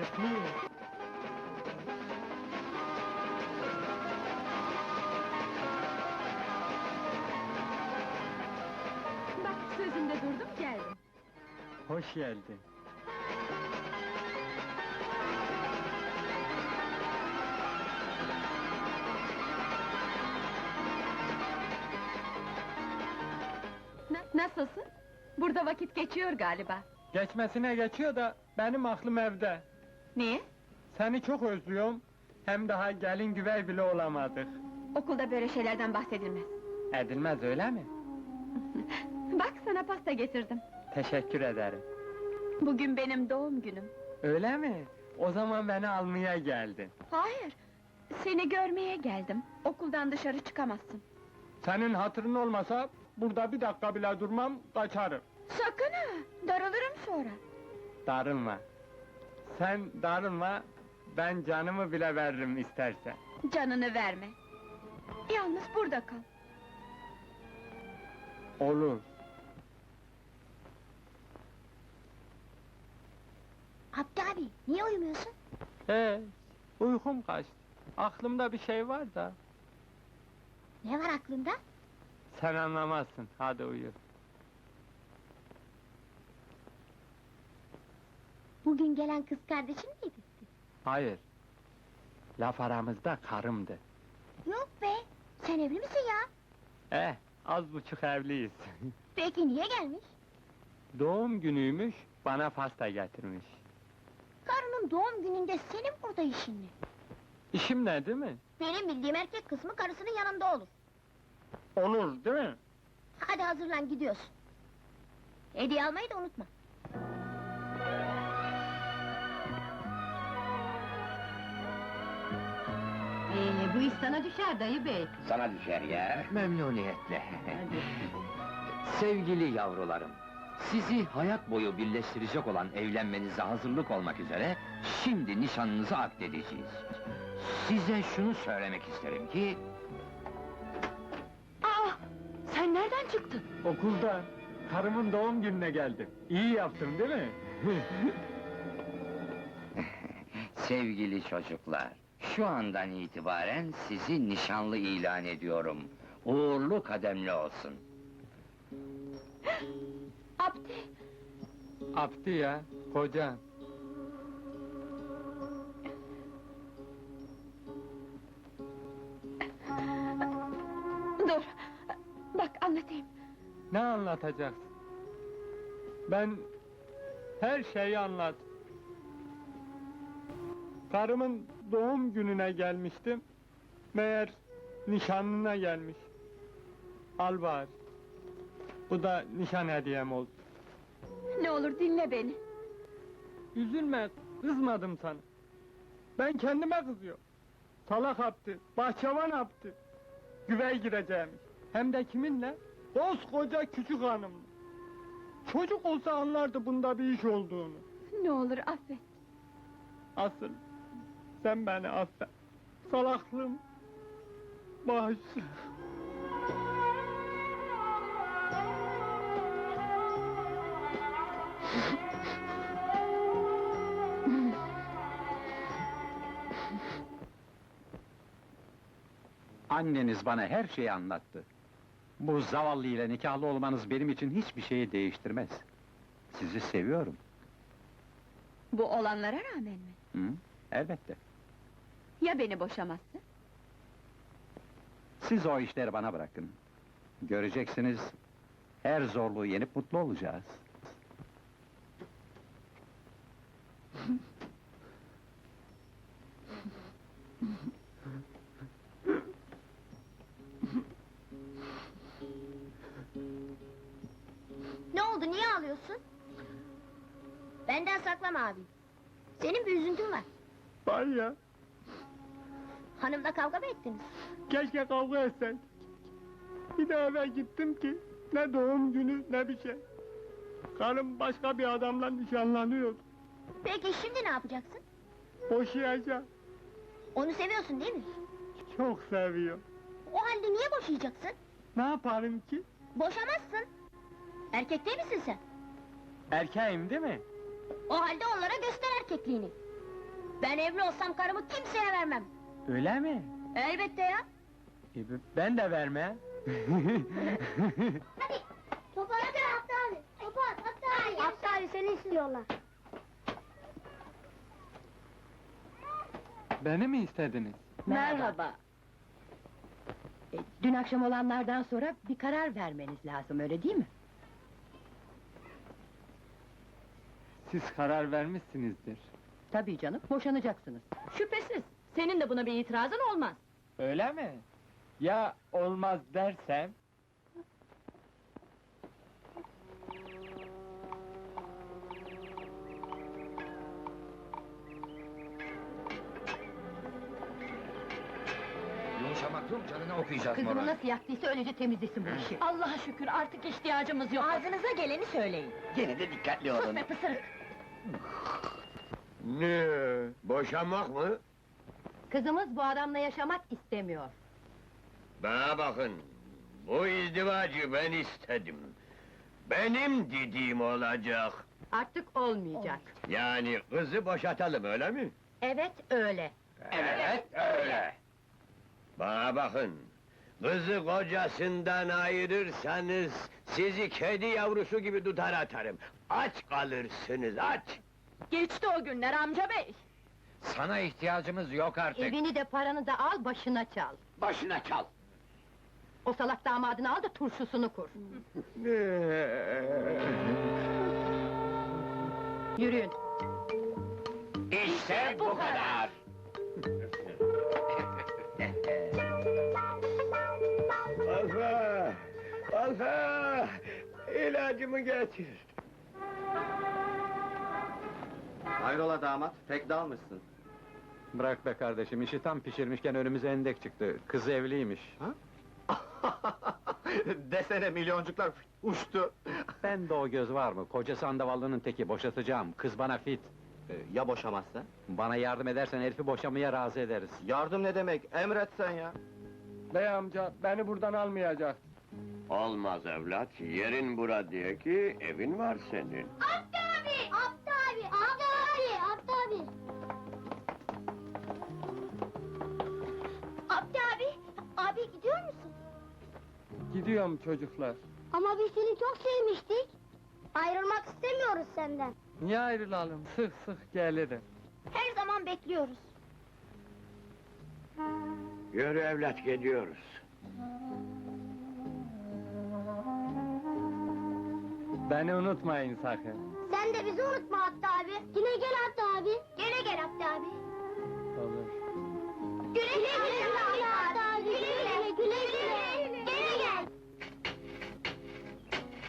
harfli. Bak sözümde durdum geldim. Hoş geldin. Na- nasılsın? Burada vakit geçiyor galiba. Geçmesine geçiyor da benim aklım evde. Niye? Seni çok özlüyorum. Hem daha gelin güvey bile olamadık. Okulda böyle şeylerden bahsedilmez. Edilmez öyle mi? Bak sana pasta getirdim. Teşekkür ederim. Bugün benim doğum günüm. Öyle mi? O zaman beni almaya geldin. Hayır, seni görmeye geldim. Okuldan dışarı çıkamazsın. Senin hatırın olmasa burada bir dakika bile durmam, kaçarım. Sakın ha, darılırım sonra. Darılma. Sen darılma, ben canımı bile veririm istersen. Canını verme. Yalnız burada kal. Olur. Abdi abi, niye uyumuyorsun? He, uykum kaçtı. Aklımda bir şey var da. Ne var aklında? Sen anlamazsın, hadi uyu. Bugün gelen kız kardeşin miydi? Hayır. Laf aramızda karımdı. Yok be, sen evli misin ya? Eh, az buçuk evliyiz. Peki niye gelmiş? Doğum günüymüş, bana pasta getirmiş. Karının doğum gününde senin burada işin ne? İşim ne değil mi? Benim bildiğim erkek kısmı karısının yanında olur. Olur değil mi? Hadi hazırlan gidiyorsun. Hediye almayı da unutma. Bu iş sana düşer dayı bey. Sana düşer ya. Memnuniyetle. Sevgili yavrularım, sizi hayat boyu birleştirecek olan evlenmenize hazırlık olmak üzere şimdi nişanınızı akdedeceğiz. Size şunu söylemek isterim ki Aa, sen nereden çıktın? Okulda, karımın doğum gününe geldim. İyi yaptım değil mi? Sevgili çocuklar, şu andan itibaren sizi nişanlı ilan ediyorum. Uğurlu kademli olsun. Abdi, Abdi ya, kocan. dur. Bak anlatayım. Ne anlatacaksın? Ben her şeyi anlattım. Karımın doğum gününe gelmiştim. Meğer nişanlına gelmiş. Al bari. Bu da nişan hediyem oldu. Ne olur dinle beni. Üzülme, kızmadım sana. Ben kendime kızıyorum. Salak yaptı, bahçıvan yaptı. Güvey gireceğimiz. Hem de kiminle? Koskoca küçük hanımla. Çocuk olsa anlardı bunda bir iş olduğunu. Ne olur affet. Asıl sen beni affet. Salaklığım. Bağışla. Anneniz bana her şeyi anlattı. Bu zavallı ile nikahlı olmanız benim için hiçbir şeyi değiştirmez. Sizi seviyorum. Bu olanlara rağmen mi? Hı? Elbette. Ya beni boşamazsın? Siz o işleri bana bırakın. Göreceksiniz, her zorluğu yenip mutlu olacağız. Ne oldu, niye ağlıyorsun? Benden saklama abi. Senin bir üzüntün var. Var ya, Hanımla kavga mı ettiniz? keşke kavga etsek. Bir de eve gittim ki, ne doğum günü ne bir şey. Karım başka bir adamla nişanlanıyordu. Peki şimdi ne yapacaksın? Boşayacağım. Onu seviyorsun değil mi? Çok seviyor. O halde niye boşayacaksın? Ne yaparım ki? Boşamazsın. Erkek değil misin sen? Erkeğim değil mi? O halde onlara göster erkekliğini. Ben evli olsam karımı kimseye vermem. Öyle mi? Elbette ya. E, ben de vermem. Hadi. Topu at Hatta abi. Topu at Hatta abi. Hatta abi seni istiyorlar. Beni mi istediniz? Merhaba. E, dün akşam olanlardan sonra bir karar vermeniz lazım, öyle değil mi? Siz karar vermişsinizdir. Tabii canım, boşanacaksınız. Şüphesiz. Senin de buna bir itirazın olmaz. Öyle mi? Ya olmaz dersem? Yumuşamak yok, canına okuyacağız Kızım moral. nasıl yaktıysa öylece temizlesin bu işi. Allah'a şükür artık ihtiyacımız yok. Ağzınıza geleni söyleyin. Gene de dikkatli Sus olun. be pısırık! Ne? Boşanmak mı? Kızımız bu adamla yaşamak istemiyor. Bana bakın, bu izdivacı ben istedim. Benim dediğim olacak. Artık olmayacak. Yani kızı boşatalım öyle mi? Evet, öyle. Evet, öyle. Bana bakın, kızı kocasından ayırırsanız sizi kedi yavrusu gibi tutar atarım. Aç kalırsınız, aç! Geçti o günler amca bey. Sana ihtiyacımız yok artık. Evini de paranı da al, başına çal. Başına çal. O salak damadını al da turşusunu kur. Yürüyün. İşte bu kadar. Alfa! Alfa! İlacımı getir. Hayrola damat, pek dalmışsın. Bırak be kardeşim, işi tam pişirmişken önümüze endek çıktı. Kız evliymiş. Desene milyoncuklar uçtu. Ben de o göz var mı? Kocası andavallının teki, boşatacağım. Kız bana fit. Ee, ya boşamazsa? Bana yardım edersen herifi boşamaya razı ederiz. Yardım ne demek, emretsen ya. Bey amca beni buradan almayacak. Olmaz evlat, yerin bura diye ki evin var senin. Abdi abi! Abdi abi! Abdi Gidiyorum çocuklar. Ama biz seni çok sevmiştik. Ayrılmak istemiyoruz senden. Niye ayrılalım? Sık sık gelirim. Her zaman bekliyoruz. Yürü evlat geliyoruz. Beni unutmayın sakın. Sen de bizi unutma Hatta abi. Yine gel Hatta abi. Gene gel Hatta abi. Olur. Güle güle Hatta abi.